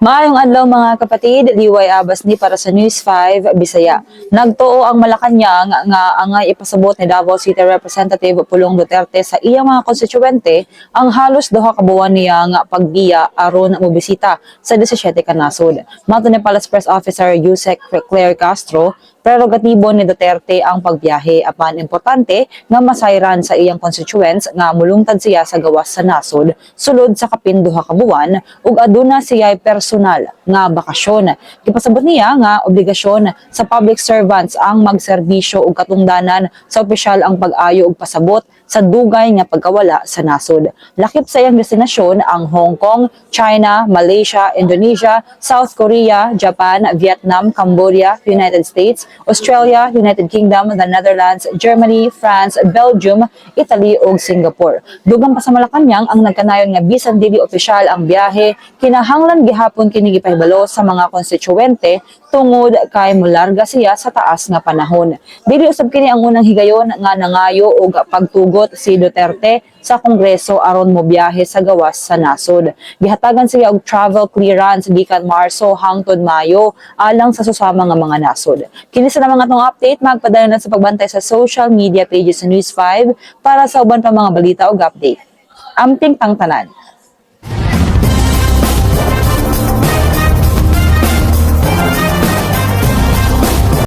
Maayong adlaw mga kapatid, liway abas ni para sa News 5 Bisaya. Nagtuo ang Malacanang nga angay ipasabot ni Davao City Representative Pulong Duterte sa iyang mga konstituente ang halos duha ka buwan niya nga pagbiya aron mobisita sa 17 ka nasod. Mato ni Palace Press Officer Yusek Claire Castro, prerogatibo ni Duterte ang pagbiyahe apan importante nga masayran sa iyang constituents nga mulungtad siya sa gawas sa nasod sulod sa kapin duha ka buwan ug aduna siya'y personal nga bakasyon. Gipasabot niya nga obligasyon sa public servants ang magserbisyo ug katungdanan sa opisyal ang pag-ayo ug pasabot sa dugay nga pagkawala sa nasod. Lakip sa iyang destinasyon ang Hong Kong, China, Malaysia, Indonesia, South Korea, Japan, Vietnam, Cambodia, United States, Australia, United Kingdom, the Netherlands, Germany, France, Belgium, Italy ug Singapore. Dugang pa sa Malacanang ang nagkanayon nga bisan dili opisyal ang biyahe, kinahanglan gihapon kini gipahibalo sa mga konstituente tungod kay mularga siya sa taas nga panahon. Dili usab kini ang unang higayon nga nangayo og pagtugot si Duterte sa Kongreso aron mo biyahe sa gawas sa nasod. Gihatagan siya og travel clearance gikan Marso hangtod Mayo alang sa susama nga mga nasod. Kini sa mga tong update magpadayon na sa pagbantay sa social media pages sa News 5 para sa uban pa mga balita ug update. Amping tangtanan.